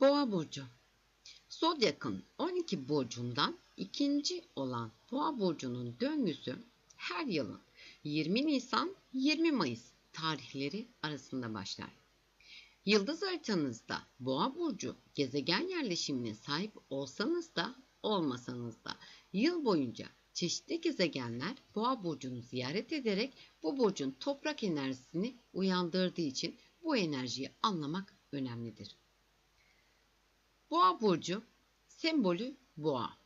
Boğa burcu. Zodyak'ın 12 burcundan ikinci olan Boğa burcunun döngüsü her yılın 20 Nisan 20 Mayıs tarihleri arasında başlar. Yıldız haritanızda Boğa burcu gezegen yerleşimine sahip olsanız da olmasanız da yıl boyunca çeşitli gezegenler Boğa burcunu ziyaret ederek bu burcun toprak enerjisini uyandırdığı için bu enerjiyi anlamak önemlidir. Boğa burcu sembolü boğa.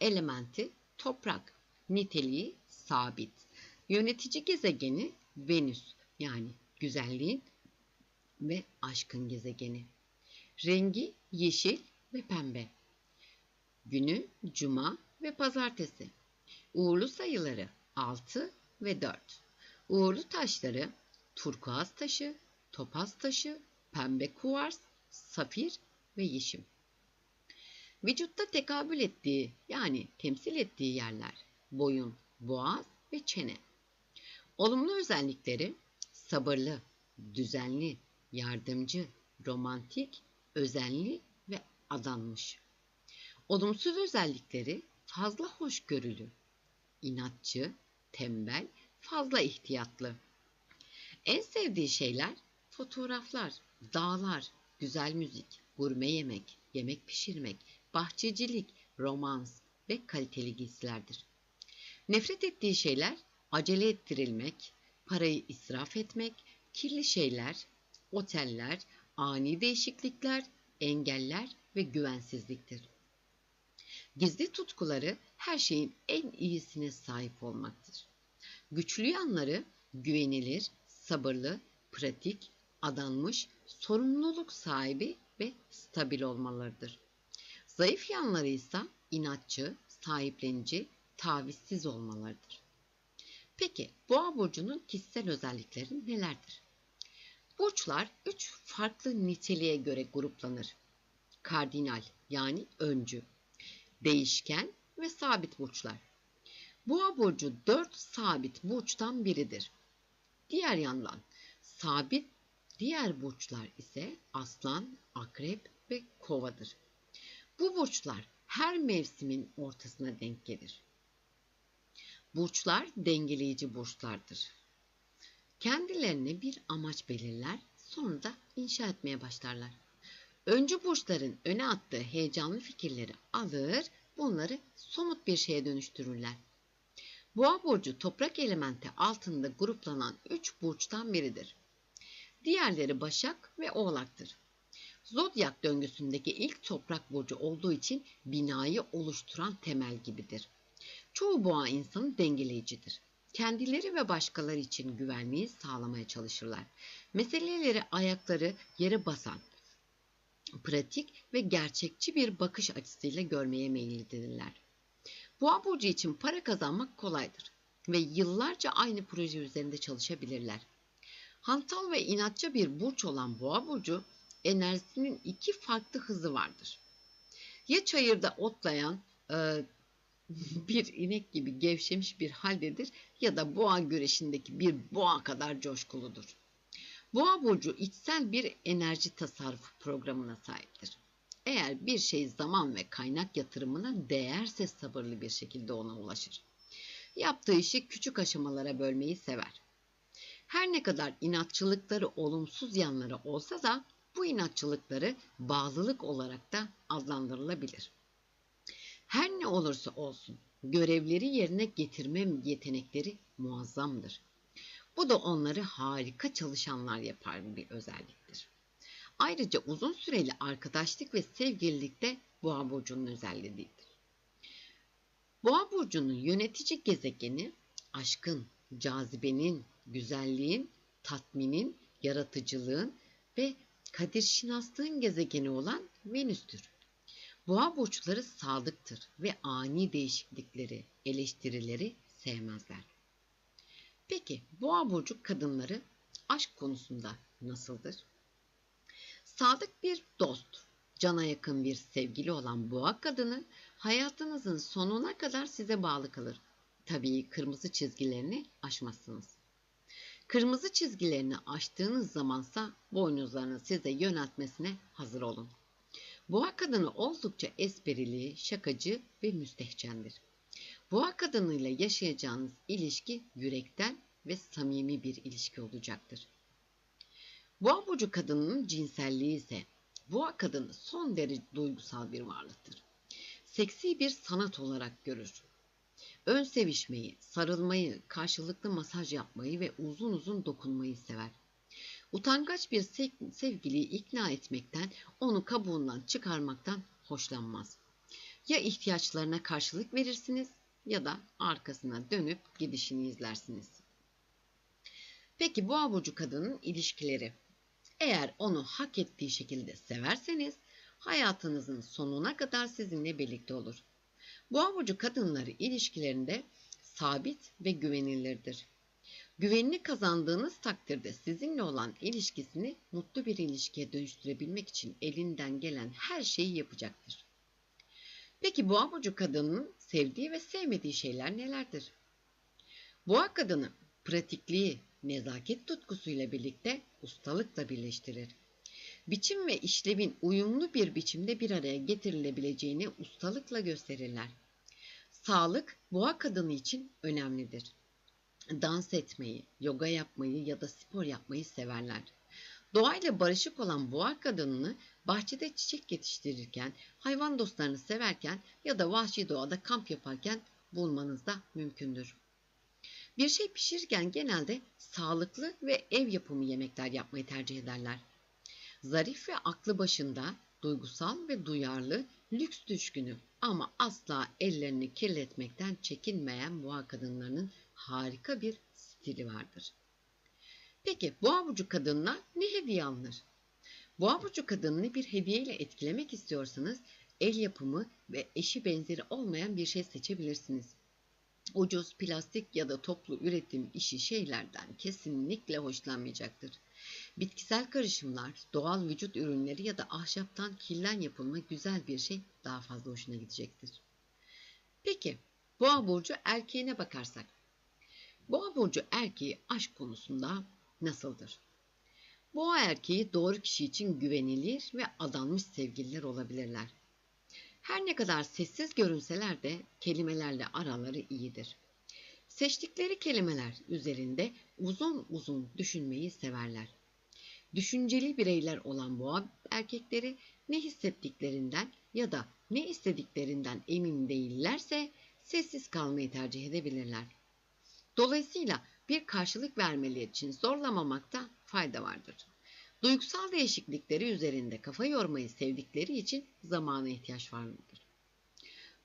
Elementi toprak. Niteliği sabit. Yönetici gezegeni Venüs yani güzelliğin ve aşkın gezegeni. Rengi yeşil ve pembe. Günü cuma ve pazartesi. Uğurlu sayıları 6 ve 4. Uğurlu taşları turkuaz taşı, topaz taşı, pembe kuvars, safir ve yeşim. Vücutta tekabül ettiği yani temsil ettiği yerler boyun, boğaz ve çene. Olumlu özellikleri sabırlı, düzenli, yardımcı, romantik, özenli ve adanmış. Olumsuz özellikleri fazla hoşgörülü, inatçı, tembel, fazla ihtiyatlı. En sevdiği şeyler fotoğraflar, dağlar, güzel müzik, gurme yemek, yemek pişirmek, bahçecilik, romans ve kaliteli giysilerdir. Nefret ettiği şeyler acele ettirilmek, parayı israf etmek, kirli şeyler, oteller, ani değişiklikler, engeller ve güvensizliktir. Gizli tutkuları her şeyin en iyisine sahip olmaktır. Güçlü yanları güvenilir, sabırlı, pratik, adanmış, sorumluluk sahibi ve stabil olmalarıdır. Zayıf yanları ise inatçı, sahiplenici, tavizsiz olmalarıdır. Peki boğa burcunun kişisel özellikleri nelerdir? Burçlar üç farklı niteliğe göre gruplanır. Kardinal yani öncü, değişken ve sabit burçlar. Boğa burcu dört sabit burçtan biridir. Diğer yandan sabit diğer burçlar ise aslan, akrep ve kovadır. Bu burçlar her mevsimin ortasına denk gelir. Burçlar dengeleyici burçlardır. Kendilerine bir amaç belirler, sonra da inşa etmeye başlarlar. Öncü burçların öne attığı heyecanlı fikirleri alır, bunları somut bir şeye dönüştürürler. Boğa burcu toprak elementi altında gruplanan üç burçtan biridir. Diğerleri Başak ve Oğlak'tır. Zodyak döngüsündeki ilk toprak burcu olduğu için binayı oluşturan temel gibidir. Çoğu boğa insanı dengeleyicidir. Kendileri ve başkaları için güvenliği sağlamaya çalışırlar. Meseleleri ayakları yere basan, pratik ve gerçekçi bir bakış açısıyla görmeye meyillidirler. Boğa burcu için para kazanmak kolaydır ve yıllarca aynı proje üzerinde çalışabilirler. Hantal ve inatçı bir burç olan boğa burcu enerjisinin iki farklı hızı vardır. Ya çayırda otlayan e, bir inek gibi gevşemiş bir haldedir ya da boğa güreşindeki bir boğa kadar coşkuludur. Boğa burcu içsel bir enerji tasarrufu programına sahiptir. Eğer bir şey zaman ve kaynak yatırımına değerse sabırlı bir şekilde ona ulaşır. Yaptığı işi küçük aşamalara bölmeyi sever. Her ne kadar inatçılıkları olumsuz yanları olsa da bu inatçılıkları bağlılık olarak da adlandırılabilir. Her ne olursa olsun görevleri yerine getirme yetenekleri muazzamdır. Bu da onları harika çalışanlar yapar bir özelliktir. Ayrıca uzun süreli arkadaşlık ve sevgililik de Boğa burcunun özelliğidir. Boğa burcunun yönetici gezegeni aşkın, cazibenin, güzelliğin, tatminin, yaratıcılığın ve kadir şinaslığın gezegeni olan Venüs'tür. Boğa burçları sadıktır ve ani değişiklikleri, eleştirileri sevmezler. Peki boğa burcu kadınları aşk konusunda nasıldır? Sadık bir dost, cana yakın bir sevgili olan boğa kadını hayatınızın sonuna kadar size bağlı kalır. Tabii kırmızı çizgilerini aşmazsınız. Kırmızı çizgilerini aştığınız zamansa boynuzlarını size yöneltmesine hazır olun. Boğa kadını oldukça esprili, şakacı ve müstehcendir. Boğa kadınıyla yaşayacağınız ilişki yürekten ve samimi bir ilişki olacaktır. Boğa burcu kadınının cinselliği ise boğa kadını son derece duygusal bir varlıktır. Seksi bir sanat olarak görür. Ön sevişmeyi, sarılmayı, karşılıklı masaj yapmayı ve uzun uzun dokunmayı sever. Utangaç bir sevgiliyi ikna etmekten, onu kabuğundan çıkarmaktan hoşlanmaz. Ya ihtiyaçlarına karşılık verirsiniz ya da arkasına dönüp gidişini izlersiniz. Peki bu burcu kadının ilişkileri. Eğer onu hak ettiği şekilde severseniz hayatınızın sonuna kadar sizinle birlikte olur. Boğa burcu kadınları ilişkilerinde sabit ve güvenilirdir. Güvenini kazandığınız takdirde sizinle olan ilişkisini mutlu bir ilişkiye dönüştürebilmek için elinden gelen her şeyi yapacaktır. Peki boğa burcu kadının sevdiği ve sevmediği şeyler nelerdir? Boğa kadını pratikliği, nezaket tutkusuyla birlikte ustalıkla birleştirir. Biçim ve işlevin uyumlu bir biçimde bir araya getirilebileceğini ustalıkla gösterirler. Sağlık boğa kadını için önemlidir. Dans etmeyi, yoga yapmayı ya da spor yapmayı severler. Doğayla barışık olan boğa kadınını bahçede çiçek yetiştirirken, hayvan dostlarını severken ya da vahşi doğada kamp yaparken bulmanız da mümkündür. Bir şey pişirirken genelde sağlıklı ve ev yapımı yemekler yapmayı tercih ederler. Zarif ve aklı başında, duygusal ve duyarlı, lüks düşkünü ama asla ellerini kirletmekten çekinmeyen boğa kadınlarının harika bir stili vardır. Peki boğa burcu kadınına ne hediye alınır? Boğa burcu kadınını bir hediyeyle etkilemek istiyorsanız el yapımı ve eşi benzeri olmayan bir şey seçebilirsiniz. Ucuz, plastik ya da toplu üretim işi şeylerden kesinlikle hoşlanmayacaktır. Bitkisel karışımlar, doğal vücut ürünleri ya da ahşaptan kilden yapılma güzel bir şey daha fazla hoşuna gidecektir. Peki, boğa burcu erkeğine bakarsak. Boğa burcu erkeği aşk konusunda nasıldır? Boğa erkeği doğru kişi için güvenilir ve adanmış sevgililer olabilirler. Her ne kadar sessiz görünseler de kelimelerle araları iyidir. Seçtikleri kelimeler üzerinde uzun uzun düşünmeyi severler. Düşünceli bireyler olan boğa erkekleri ne hissettiklerinden ya da ne istediklerinden emin değillerse sessiz kalmayı tercih edebilirler. Dolayısıyla bir karşılık vermeleri için zorlamamakta fayda vardır. Duygusal değişiklikleri üzerinde kafa yormayı sevdikleri için zamana ihtiyaç vardır.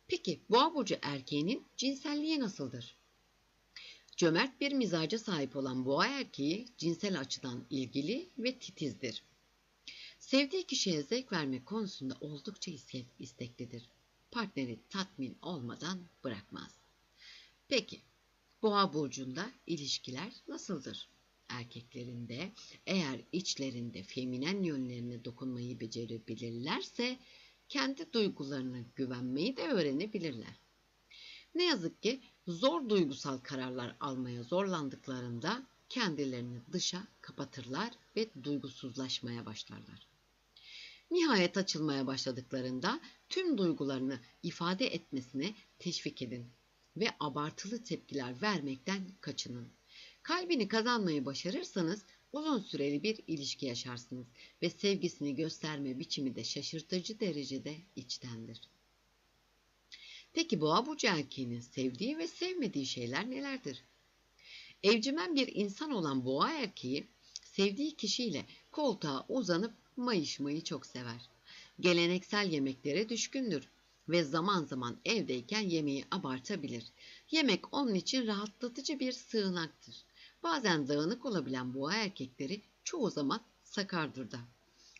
Peki boğa burcu erkeğinin cinselliği nasıldır? Cömert bir mizaca sahip olan boğa erkeği cinsel açıdan ilgili ve titizdir. Sevdiği kişiye zevk verme konusunda oldukça isteklidir. Partneri tatmin olmadan bırakmaz. Peki, boğa burcunda ilişkiler nasıldır? Erkeklerinde eğer içlerinde feminen yönlerine dokunmayı becerebilirlerse kendi duygularına güvenmeyi de öğrenebilirler. Ne yazık ki zor duygusal kararlar almaya zorlandıklarında kendilerini dışa kapatırlar ve duygusuzlaşmaya başlarlar. Nihayet açılmaya başladıklarında tüm duygularını ifade etmesine teşvik edin ve abartılı tepkiler vermekten kaçının. Kalbini kazanmayı başarırsanız uzun süreli bir ilişki yaşarsınız ve sevgisini gösterme biçimi de şaşırtıcı derecede içtendir. Peki boğa burcu erkeğinin sevdiği ve sevmediği şeyler nelerdir? Evcimen bir insan olan boğa erkeği sevdiği kişiyle koltuğa uzanıp mayışmayı çok sever. Geleneksel yemeklere düşkündür ve zaman zaman evdeyken yemeği abartabilir. Yemek onun için rahatlatıcı bir sığınaktır. Bazen dağınık olabilen boğa erkekleri çoğu zaman sakardır da.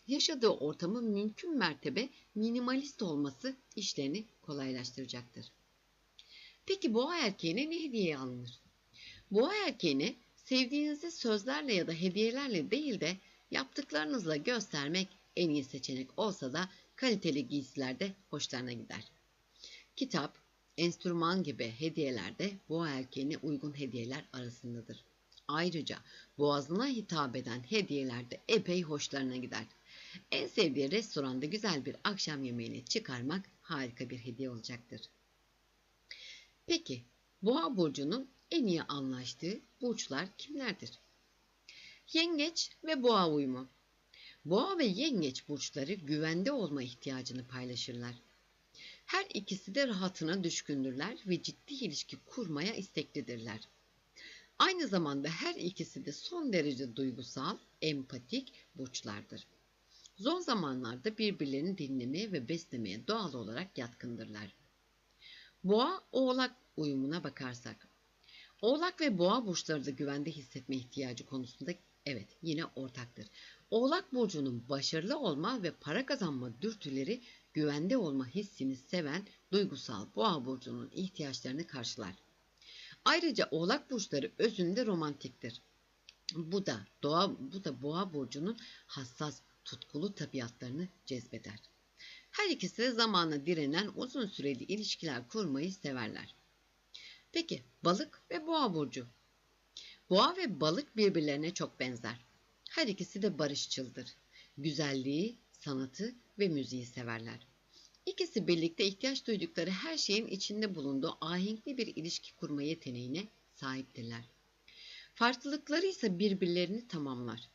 Yaşadığı ortamın mümkün mertebe minimalist olması işlerini kolaylaştıracaktır. Peki boğa erkeğine ne hediye alınır? Boğa erkeğine sevdiğinizi sözlerle ya da hediyelerle değil de yaptıklarınızla göstermek en iyi seçenek olsa da kaliteli giysilerde hoşlarına gider. Kitap, enstrüman gibi hediyeler de boğa erkeğine uygun hediyeler arasındadır. Ayrıca boğazına hitap eden hediyeler de epey hoşlarına gider. En sevdiği restoranda güzel bir akşam yemeğini çıkarmak harika bir hediye olacaktır. Peki, Boğa burcunun en iyi anlaştığı burçlar kimlerdir? Yengeç ve Boğa uyumu. Boğa ve Yengeç burçları güvende olma ihtiyacını paylaşırlar. Her ikisi de rahatına düşkündürler ve ciddi ilişki kurmaya isteklidirler. Aynı zamanda her ikisi de son derece duygusal, empatik burçlardır. Zor zamanlarda birbirlerini dinlemeye ve beslemeye doğal olarak yatkındırlar. Boğa Oğlak uyumuna bakarsak. Oğlak ve Boğa burçları da güvende hissetme ihtiyacı konusunda evet yine ortaktır. Oğlak burcunun başarılı olma ve para kazanma dürtüleri güvende olma hissini seven duygusal Boğa burcunun ihtiyaçlarını karşılar. Ayrıca Oğlak burçları özünde romantiktir. Bu da doğa bu da Boğa burcunun hassas, tutkulu tabiatlarını cezbeder. Her ikisi de zamana direnen uzun süreli ilişkiler kurmayı severler. Peki balık ve boğa burcu. Boğa ve balık birbirlerine çok benzer. Her ikisi de barışçıldır. Güzelliği, sanatı ve müziği severler. İkisi birlikte ihtiyaç duydukları her şeyin içinde bulunduğu ahenkli bir ilişki kurma yeteneğine sahiptirler. Farklılıkları ise birbirlerini tamamlar.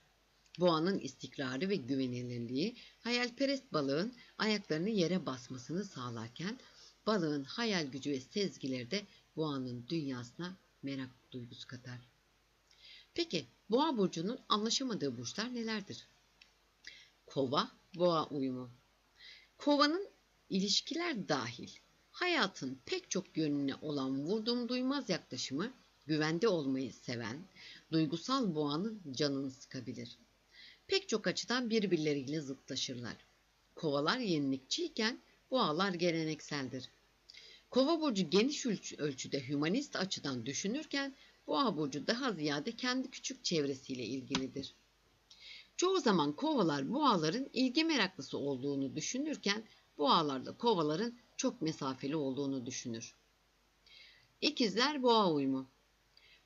Boğanın istikrarı ve güvenilirliği hayalperest balığın ayaklarını yere basmasını sağlarken balığın hayal gücü ve sezgileri de boğanın dünyasına merak duygusu katar. Peki boğa burcunun anlaşamadığı burçlar nelerdir? Kova, boğa uyumu. Kovanın ilişkiler dahil hayatın pek çok yönüne olan vurdum duymaz yaklaşımı güvende olmayı seven, duygusal boğanın canını sıkabilir. Pek çok açıdan birbirleriyle zıtlaşırlar. Kovalar yenilikçiyken boğalar gelenekseldir. Kova burcu geniş ölçüde hümanist açıdan düşünürken boğa burcu daha ziyade kendi küçük çevresiyle ilgilidir. Çoğu zaman kovalar boğaların ilgi meraklısı olduğunu düşünürken boğalar da kovaların çok mesafeli olduğunu düşünür. İkizler boğa uyumu.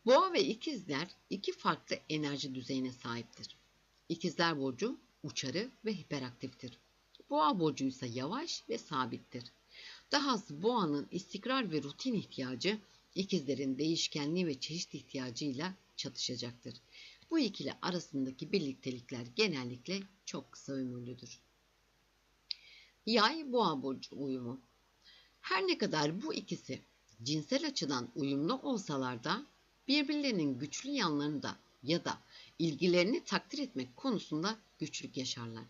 Boğa ve ikizler iki farklı enerji düzeyine sahiptir. İkizler burcu uçarı ve hiperaktiftir. Boğa burcu ise yavaş ve sabittir. Dahası boğanın istikrar ve rutin ihtiyacı ikizlerin değişkenliği ve çeşit ihtiyacıyla çatışacaktır. Bu ikili arasındaki birliktelikler genellikle çok kısa ömürlüdür. Yay boğa burcu uyumu. Her ne kadar bu ikisi cinsel açıdan uyumlu olsalar da birbirlerinin güçlü yanlarında ya da ilgilerini takdir etmek konusunda güçlük yaşarlar.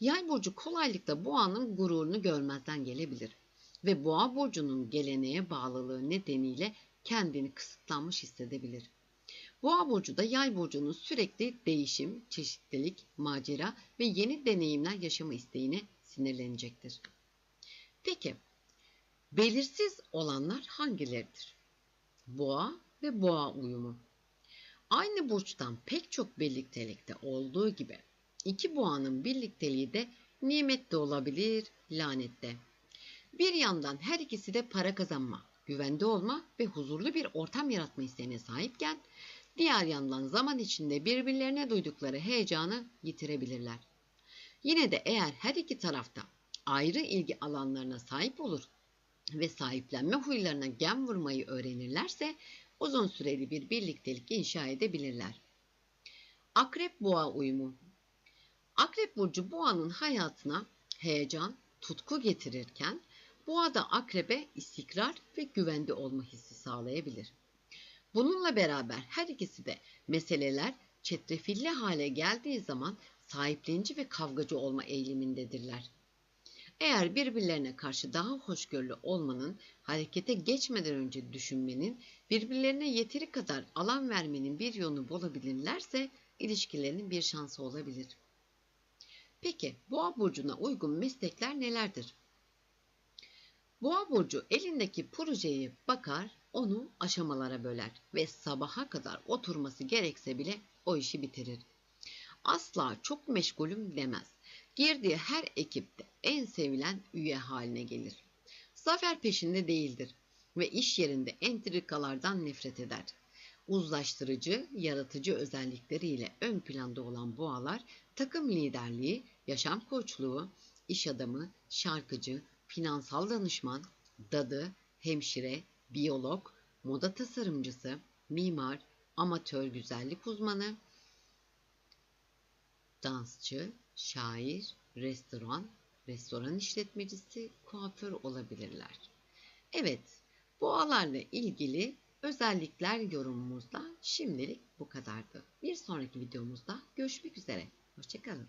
Yay burcu kolaylıkla boğanın gururunu görmezden gelebilir ve boğa burcunun geleneğe bağlılığı nedeniyle kendini kısıtlanmış hissedebilir. Boğa burcu da yay burcunun sürekli değişim, çeşitlilik, macera ve yeni deneyimler yaşama isteğine sinirlenecektir. Peki, belirsiz olanlar hangileridir? Boğa ve boğa uyumu. Aynı burçtan pek çok birliktelikte olduğu gibi iki boğanın birlikteliği de nimet de olabilir, lanet de. Bir yandan her ikisi de para kazanma, güvende olma ve huzurlu bir ortam yaratma isteğine sahipken, diğer yandan zaman içinde birbirlerine duydukları heyecanı yitirebilirler. Yine de eğer her iki tarafta ayrı ilgi alanlarına sahip olur ve sahiplenme huylarına gem vurmayı öğrenirlerse uzun süreli bir birliktelik inşa edebilirler. Akrep boğa uyumu Akrep burcu boğanın hayatına heyecan, tutku getirirken boğa da akrebe istikrar ve güvende olma hissi sağlayabilir. Bununla beraber her ikisi de meseleler çetrefilli hale geldiği zaman sahiplenici ve kavgacı olma eğilimindedirler. Eğer birbirlerine karşı daha hoşgörülü olmanın, harekete geçmeden önce düşünmenin, birbirlerine yeteri kadar alan vermenin bir yolunu bulabilirlerse ilişkilerinin bir şansı olabilir. Peki boğa burcuna uygun meslekler nelerdir? Boğa burcu elindeki projeye bakar, onu aşamalara böler ve sabaha kadar oturması gerekse bile o işi bitirir. Asla çok meşgulüm demez. Girdiği her ekipte en sevilen üye haline gelir. Zafer peşinde değildir ve iş yerinde entrikalardan nefret eder. Uzlaştırıcı, yaratıcı özellikleriyle ön planda olan boğalar takım liderliği, yaşam koçluğu, iş adamı, şarkıcı, finansal danışman, dadı, hemşire, biyolog, moda tasarımcısı, mimar, amatör güzellik uzmanı, dansçı, şair, restoran, restoran işletmecisi, kuaför olabilirler. Evet, boğalarla ilgili özellikler yorumumuzda şimdilik bu kadardı. Bir sonraki videomuzda görüşmek üzere. Hoşçakalın.